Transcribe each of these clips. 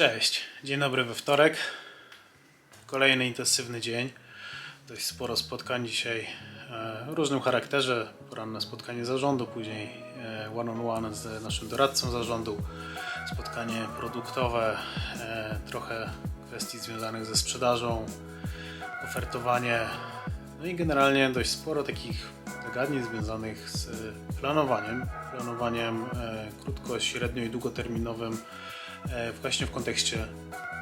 Cześć, dzień dobry we wtorek. Kolejny intensywny dzień. Dość sporo spotkań dzisiaj e, o różnym charakterze. Poranne spotkanie zarządu, później e, one-on-one z naszym doradcą zarządu, spotkanie produktowe, e, trochę kwestii związanych ze sprzedażą, ofertowanie. No i generalnie dość sporo takich zagadnień związanych z planowaniem. Planowaniem e, krótko, średnio i długoterminowym e, właśnie w kontekście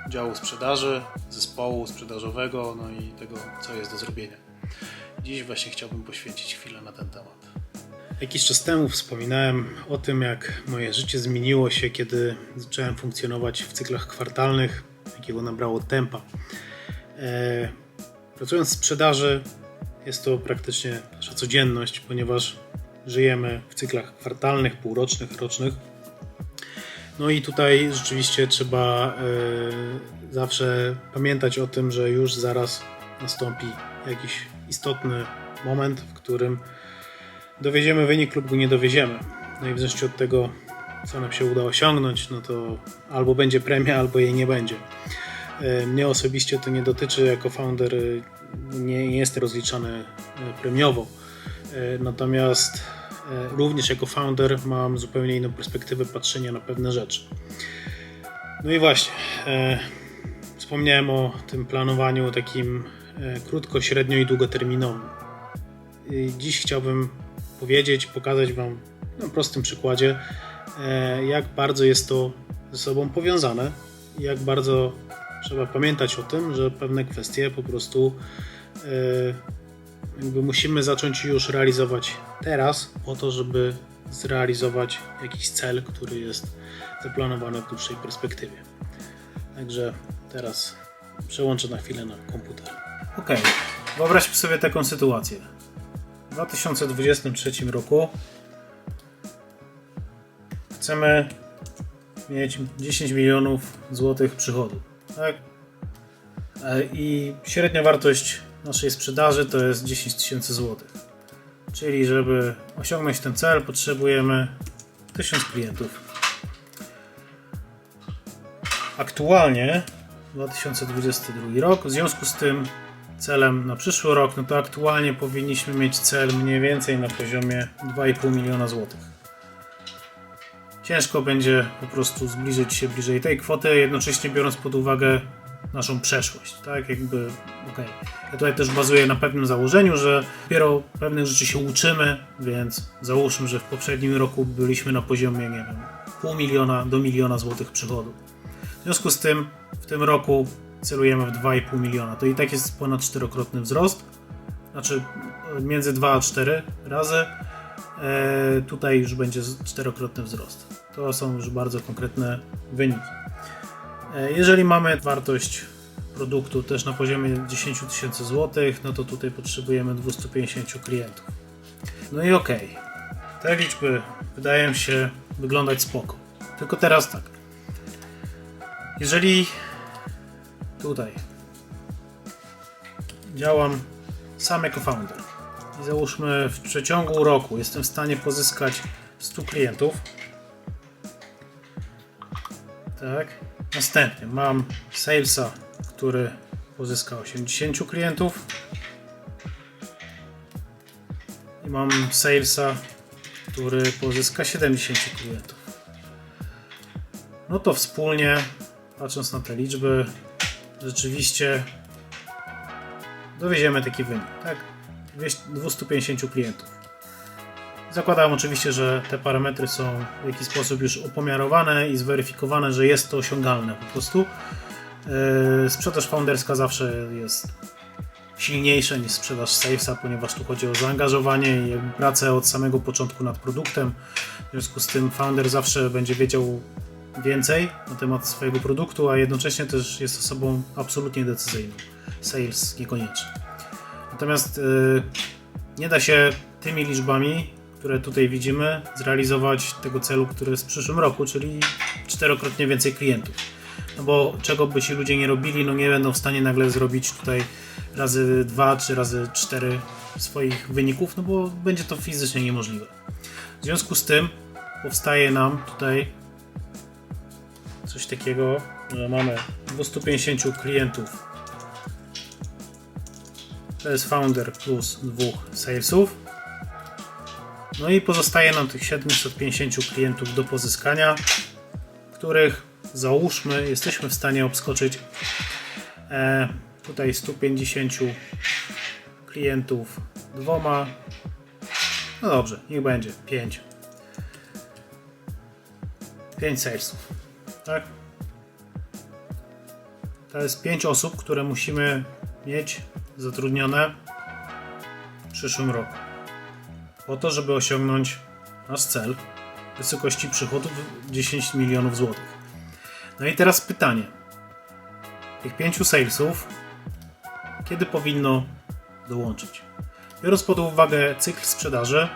działu sprzedaży, zespołu sprzedażowego, no i tego, co jest do zrobienia. Dziś właśnie chciałbym poświęcić chwilę na ten temat. Jakiś czas temu wspominałem o tym, jak moje życie zmieniło się, kiedy zacząłem funkcjonować w cyklach kwartalnych, jakiego nabrało tempa. E, Pracując w sprzedaży, jest to praktycznie nasza codzienność, ponieważ żyjemy w cyklach kwartalnych, półrocznych, rocznych. No i tutaj rzeczywiście trzeba e, zawsze pamiętać o tym, że już zaraz nastąpi jakiś istotny moment, w którym dowieziemy wynik lub go nie dowieziemy. No i w zależności od tego, co nam się uda osiągnąć, no to albo będzie premia, albo jej nie będzie. E, Mnie osobiście to nie dotyczy, jako founder e, nie, jestem rozliczany premiowo. Natomiast również jako founder mam zupełnie inną perspektywę patrzenia na pewne rzeczy. No i właśnie, e, wspomniałem o tym planowaniu takim e, krótko, średnio i długoterminowym. Dziś chciałbym powiedzieć, pokazać Wam na prostym przykładzie, e, jak bardzo jest to ze sobą powiązane jak bardzo trzeba pamiętać o tym, że pewne kwestie po prostu e, jakby musimy zacząć już realizować teraz, po to, żeby zrealizować jakiś cel, który jest zaplanowany w dłuższej perspektywie. Także teraz przełączę na chwilę na komputer. Ok, wyobraźmy sobie taką sytuację. W 2023 roku chcemy mieć 10 milionów złotych przychodu. Tak? E, I średnia wartość naszej sprzedaży to jest 10 tysięcy złotych. Czyli, żeby osiągnąć ten cel, potrzebujemy 1000 klientów. Aktualnie 2022 rok, w związku z tym celem na przyszły rok, no to aktualnie powinniśmy mieć cel mniej więcej na poziomie 2,5 miliona złotych. Ciężko będzie po prostu zbliżyć się bliżej tej kwoty, jednocześnie biorąc pod uwagę naszą przeszłość, tak? Jakby, okej. Ja tutaj też bazuję na pewnym założeniu, że dopiero pewnych rzeczy się uczymy, więc załóżmy, że w poprzednim roku byliśmy na poziomie, nie wiem, pół miliona do miliona złotych przychodu. W związku z tym w tym roku celujemy w 2,5 miliona. To i tak jest ponad czterokrotny wzrost. Znaczy między 2 a 4 razy. E, tutaj już będzie czterokrotny wzrost. To są już bardzo konkretne wyniki. E, Jeżeli mamy wartość produktu też na poziomie 10 tysięcy złotych, no to tutaj potrzebujemy 250 klientów. No i okej. Te liczby wydają się wyglądać spoko. Tylko teraz tak. Jeżeli tutaj działam sam jako founder i załóżmy w przeciągu roku jestem w stanie pozyskać 100 klientów, tak. Następnie mam salesa, który pozyska 80 klientów. I mam salesa, który pozyska 70 klientów. No to wspólnie, patrząc na te liczby, rzeczywiście dowieziemy taki wynik, tak? 200 250 klientów. Zakładam oczywiście, że te parametry są w jakiś sposób już opomiarowane i zweryfikowane, że jest to osiągalne po prostu. Yy, Sprzedaż founderska zawsze jest silniejsza niż sprzedaż salesa, ponieważ tu chodzi o zaangażowanie i pracę od samego początku nad produktem. W związku z tym founder zawsze będzie wiedział więcej na temat swojego produktu, a jednocześnie też jest osobą absolutnie decyzyjną. Sales niekoniecznie. Natomiast yy, nie da się tymi liczbami, które tutaj widzimy, zrealizować tego celu, który jest w przyszłym roku, czyli czterokrotnie więcej klientów. No bo czego by ci ludzie nie robili, no nie będą w stanie nagle zrobić tutaj razy dwa czy razy cztery swoich wyników, no bo będzie to fizycznie niemożliwe. W związku z tym powstaje nam tutaj coś takiego że mamy 250 klientów. To jest founder plus dwóch salesów. No i pozostaje nam tych 750 klientów do pozyskania, których załóżmy jesteśmy w stanie obskoczyć e, tutaj 150 klientów dwoma. No dobrze, niech będzie 5. 5 salesów. Tak? To jest 5 osób, które musimy mieć zatrudnione w przyszłym roku. Po to, żeby osiągnąć nasz cel w wysokości przychodów 10 milionów złotych. No i teraz pytanie. Tych 5 salesów kiedy powinno dołączyć? Biorąc pod uwagę cykl sprzedaży,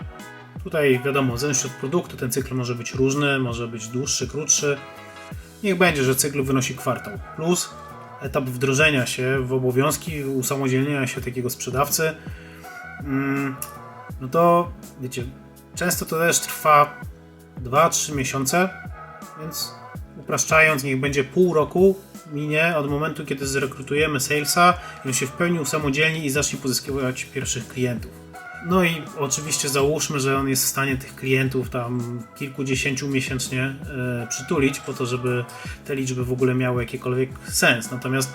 tutaj wiadomo, zależnie od produktu, ten cykl może być różny, może być dłuższy, krótszy. Niech będzie, że cykl wynosi kwartał. Plus etap wdrożenia się w obowiązki, usamodzielnienia się takiego sprzedawcy. No to wiecie, często to też trwa 2-3 miesiące, więc upraszczając, niech będzie pół roku minie od momentu, kiedy zrekrutujemy salesa i on się w pełni usamodzielni i zacznie pozyskiwać pierwszych klientów. No i oczywiście załóżmy, że on jest w stanie tych klientów tam kilkudziesięciu miesięcznie e, przytulić po to, żeby te liczby w ogóle miały jakikolwiek sens. Natomiast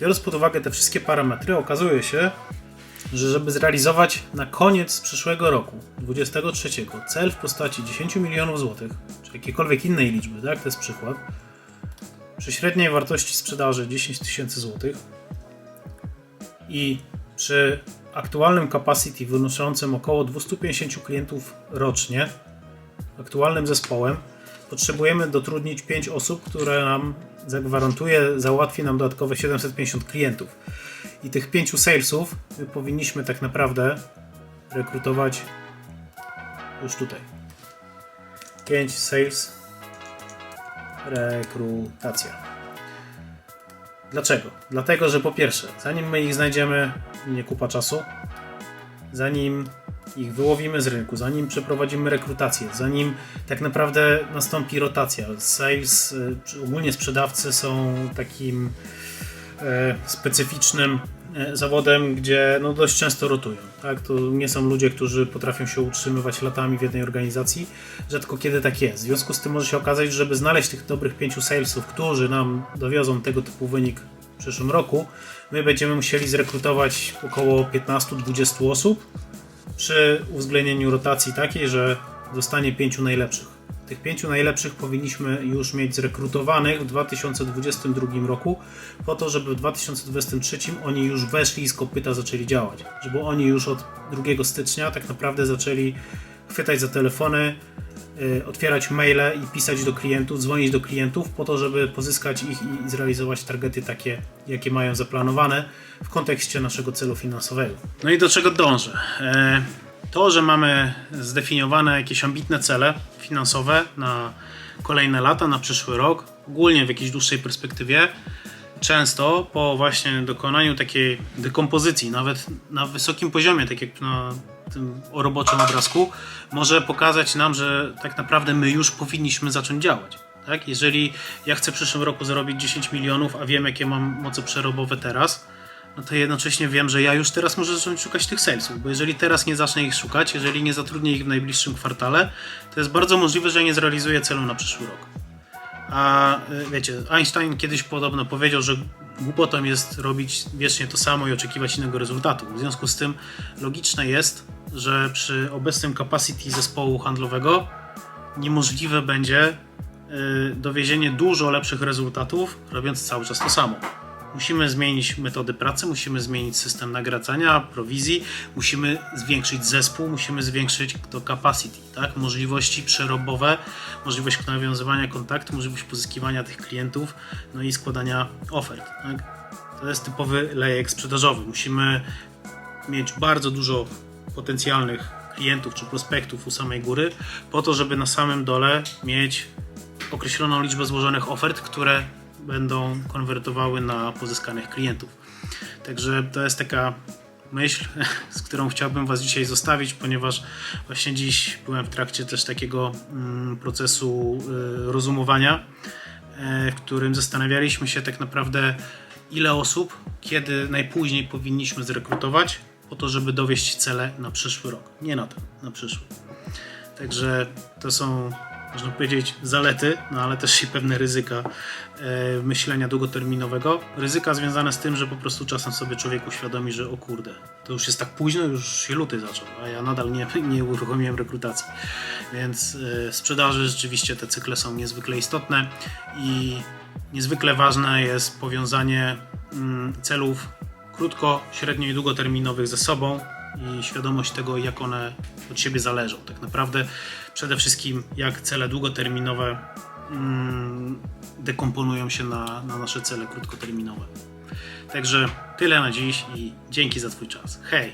biorąc pod uwagę te wszystkie parametry, okazuje się, że żeby zrealizować na koniec przyszłego roku, 23, cel w postaci 10 milionów złotych, czy jakiejkolwiek innej liczby, tak, to jest przykład, przy średniej wartości sprzedaży 10 tysięcy złotych i przy aktualnym capacity wynoszącym około 250 klientów rocznie, aktualnym zespołem, potrzebujemy dotrudnić 5 osób, które nam zagwarantuje, załatwi nam dodatkowe 750 klientów. I tych 5 salesów my powinniśmy tak naprawdę rekrutować już tutaj. 5 sales rekrutacja. Dlaczego? Dlatego, że po pierwsze, zanim my ich znajdziemy, minie kupa czasu, zanim ich wyłowimy z rynku, zanim przeprowadzimy rekrutację, zanim tak naprawdę nastąpi rotacja. Sales, y, ogólnie sprzedawcy są takim specyficznym e, zawodem, gdzie no dość często rotują. Tak? To nie są ludzie, którzy potrafią się utrzymywać latami w jednej organizacji. Rzadko kiedy tak jest. W związku z tym może się okazać, że żeby znaleźć tych dobrych pięciu salesów, którzy nam dowiozą tego typu wynik w przyszłym roku, my będziemy musieli zrekrutować około 15-20 osób przy uwzględnieniu rotacji takiej, że zostanie pięciu najlepszych. Tych pięciu najlepszych powinniśmy już mieć zrekrutowanych w 2022 roku, po to, żeby w 2023 oni już weszli i z kopyta zaczęli działać. Żeby oni już od 2 stycznia tak naprawdę zaczęli chwytać za telefony, y, otwierać maile i pisać do klientów, dzwonić do klientów po to, żeby pozyskać ich i zrealizować targety takie, jakie mają zaplanowane w kontekście naszego celu finansowego. No i do czego dążę? To, że mamy zdefiniowane jakieś ambitne cele finansowe na kolejne lata, na przyszły rok, ogólnie w jakiejś dłuższej perspektywie, często po właśnie dokonaniu takiej dekompozycji, nawet na wysokim poziomie, tak jak na tym roboczym obrazku, może pokazać nam, że tak naprawdę my już powinniśmy zacząć działać. Tak? Jeżeli ja chcę w przyszłym roku zarobić 10 milionów, a wiem jakie mam moce przerobowe teraz, no to jednocześnie wiem, że ja już teraz muszę zacząć szukać tych salesów, bo jeżeli teraz nie zacznę ich szukać, jeżeli nie zatrudnię ich w najbliższym kwartale, to jest bardzo możliwe, że nie zrealizuję celu na przyszły rok. A y, wiecie, Einstein kiedyś podobno powiedział, że głupotą jest robić wiecznie to samo i oczekiwać innego rezultatu. W związku z tym logiczne jest, że przy obecnym capacity zespołu handlowego niemożliwe będzie y, dowiezienie dużo lepszych rezultatów, robiąc cały czas to samo. Musimy zmienić metody pracy, musimy zmienić system nagradzania, prowizji, musimy zwiększyć zespół, musimy zwiększyć to capacity, tak? możliwości przerobowe, możliwość nawiązywania kontaktu, możliwość pozyskiwania tych klientów, no i składania ofert. Tak? To jest typowy lejek sprzedażowy. Musimy mieć bardzo dużo potencjalnych klientów czy prospektów u samej góry, po to, żeby na samym dole mieć określoną liczbę złożonych ofert, które będą konwertowały na pozyskanych klientów. Także to jest taka myśl, z którą chciałbym Was dzisiaj zostawić, ponieważ właśnie dziś byłem w trakcie też takiego mm, procesu y, rozumowania e, w którym zastanawialiśmy się tak naprawdę, ile osób, kiedy najpóźniej powinniśmy zrekrutować, po to, żeby dowieść cele na przyszły rok. Nie na ten, na przyszły. Także to są, można powiedzieć, zalety, no ale też i pewne ryzyka e, myślenia długoterminowego. Ryzyka związane z tym, że po prostu czasem sobie człowiek uświadomi, że o kurde, to już jest tak późno, już się luty zaczął, a ja nadal nie, nie uruchomiłem rekrutacji. Więc e, sprzedaży rzeczywiście te cykle są niezwykle istotne i niezwykle ważne jest powiązanie mm, celów krótko, średnio i długoterminowych ze sobą i świadomość tego, jak one od siebie zależą. Tak naprawdę przede wszystkim jak cele długoterminowe mm, dekomponują się na, na nasze cele krótkoterminowe. Także tyle na dziś i dzięki za Twój czas. Hej!